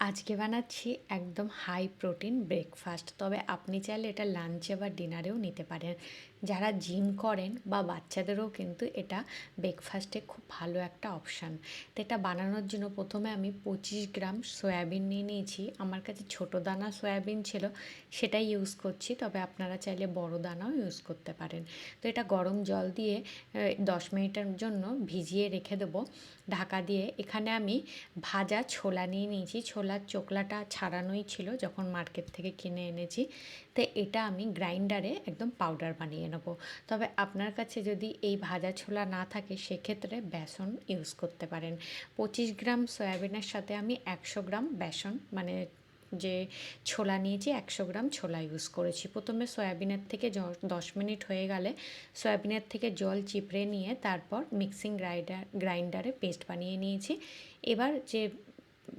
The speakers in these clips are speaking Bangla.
আজকে বানাচ্ছি একদম হাই প্রোটিন ব্রেকফাস্ট তবে আপনি চাইলে এটা লাঞ্চে বা ডিনারেও নিতে পারেন। যারা জিম করেন বা বাচ্চাদেরও কিন্তু এটা ব্রেকফাস্টে খুব ভালো একটা অপশান তো এটা বানানোর জন্য প্রথমে আমি পঁচিশ গ্রাম সয়াবিন নিয়ে নিয়েছি। আমার কাছে ছোটো দানা সয়াবিন ছিল, সেটাই ইউজ করছি, তবে আপনারা চাইলে বড় দানাও ইউজ করতে পারেন। তো এটা গরম জল দিয়ে দশ মিনিটের জন্য ভিজিয়ে রেখে দেবো। ঢাকা দিয়ে এখানে আমি ভাজা ছোলা নিয়ে নিয়েছি। ছোলার চোকলাটা ছাড়ানোই ছিল যখন মার্কেট থেকে কিনে এনেছি। তো এটা আমি গ্রাইন্ডারে একদম পাউডার বানিয়ে নেব। তবে আপনার কাছে যদি এই ভাজা ছোলা না থাকে, সেক্ষেত্রে বেসন ইউজ করতে পারেন। পঁচিশ গ্রাম সয়াবিনের সাথে আমি একশো গ্রাম বেসন মানে যে ছোলা নিয়েছি, একশো গ্রাম ছোলা ইউজ করেছি। প্রথমে সয়াবিনের থেকে দশ মিনিট হয়ে গেলে সয়াবিনের থেকে জল চিপড়ে নিয়ে তারপর মিক্সিং গ্রাইন্ডার গ্রাইন্ডারে পেস্ট বানিয়ে নিয়েছি। এবার যে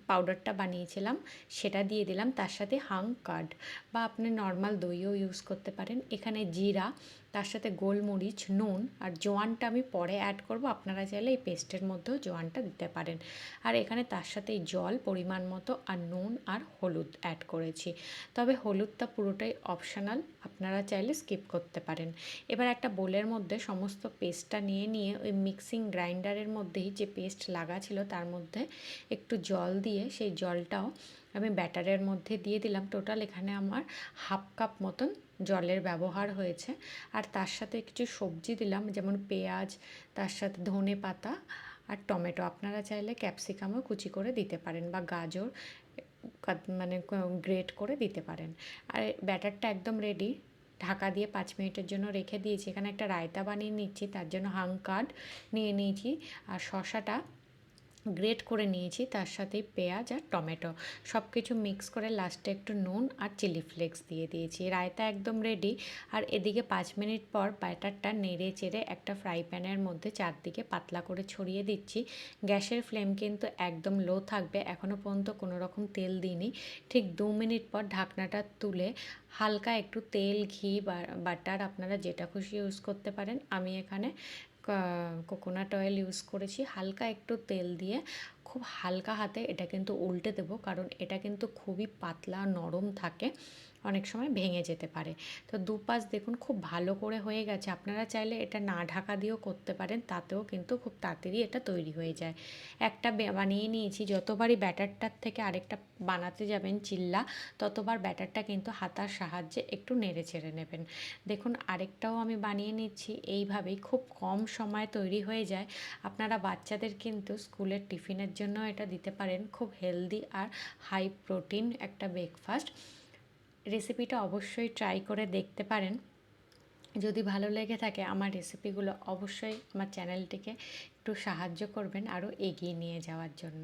পাউডারটা বানিয়েছিলাম, সেটা দিয়ে দিলাম, তার সাথে হাং কার্ড বা আপনি নর্মাল দইও ইউজ করতে পারেন। এখানে জিরা তার সাথে গোলমরিচ, নুন আর জোয়ানটা আমি পরে অ্যাড করব। আপনারা চাইলে এই পেস্টের মধ্যেও জোয়ানটা দিতে পারেন। আর এখানে তার সাথে জল পরিমাণ মতো আর নুন আর হলুদ অ্যাড করেছি। তবে হলুদটা পুরোটাই অপশনাল আপনারা চাইলে স্কিপ করতে পারেন। এবার একটা বোলের মধ্যে সমস্ত পেস্টটা নিয়ে নিয়ে ওই মিক্সিং গ্রাইন্ডারের মধ্যেই যে পেস্ট লাগা ছিল, তার মধ্যে একটু জল দিয়ে সেই জলটাও আমি ব্যাটারের মধ্যে দিয়ে দিলাম টোটাল, এখানে আমার হাফ কাপ মতন জলের ব্যবহার হয়েছে। আর তার সাথে কিছু সবজি দিলাম, যেমন পেঁয়াজ, তার সাথে ধনে পাতা আর টমেটো। আপনারা চাইলে ক্যাপসিকামও কুচি করে দিতে পারেন বা গাজর মানে গ্রেট করে দিতে পারেন। আর ব্যাটারটা একদম রেডি ঢাকা দিয়ে পাঁচ মিনিটের জন্য রেখে দিয়েছি। এখানে একটা রায়তা বানিয়ে নিচ্ছি, তার জন্য হাং কার্ড নিয়ে নিয়েছি। আর শশাটা গ্রেট করে নিয়েছি, তার সাথেই পেঁয়াজ আর টমেটো। সব কিছু মিক্স করে লাস্টে একটু নুন আর চিলি ফ্লেক্স দিয়ে দিয়েছি। রায়তা একদম রেডি আর এদিকে পাঁচ মিনিট পর ব্যাটারটা নেড়ে চেড়ে একটা ফ্রাই প্যানের মধ্যে চারদিকে পাতলা করে ছড়িয়ে দিচ্ছি। গ্যাসের ফ্লেম কিন্তু একদম লো থাকবে। এখনও পর্যন্ত কোনো রকম তেল দিইনি। ঠিক দু মিনিট পর ঢাকনাটা তুলে হালকা একটু তেল, ঘি বাটার আপনারা যেটা খুশি ইউজ করতে পারেন। আমি এখানে কোকোনাট অয়েল ইউজ করেছি হালকা একটু তেল দিয়ে। খুব হালকা হাতে এটা কিন্তু উল্টে দেবো, কারণ এটা কিন্তু খুবই পাতলা, নরম থাকে, অনেক সময় ভেঙে যেতে পারে। তো দুপাশ দেখুন খুব ভালো করে হয়ে গেছে। আপনারা চাইলে এটা না ঢাকা দিয়েও করতে পারেন, তাতেও কিন্তু খুব তাড়াতাড়ি এটা তৈরি হয়ে যায়। একটা বানিয়ে নিয়েছি, যতবারই ব্যাটারটার থেকে আরেকটা বানাতে যাবেন চিল্লা, ততবার ব্যাটারটা কিন্তু হাতার সাহায্যে একটু নেড়ে ছেড়ে নেবেন। দেখুন আরেকটাও আমি বানিয়ে নিচ্ছি, এইভাবেই খুব কম সময় তৈরি হয়ে যায়। আপনারা বাচ্চাদের কিন্তু স্কুলের টিফিনের জন্য এটা দিতে পারেন। খুব হেলদি আর হাই প্রোটিন একটা ব্রেকফাস্ট রেসিপিটা অবশ্যই ট্রাই করে দেখতে পারেন। যদি ভালো লেগে থাকে আমার রেসিপিগুলো অবশ্যই আমার চ্যানেলটিকে একটু সাহায্য করবেন আরও এগিয়ে নিয়ে যাওয়ার জন্য।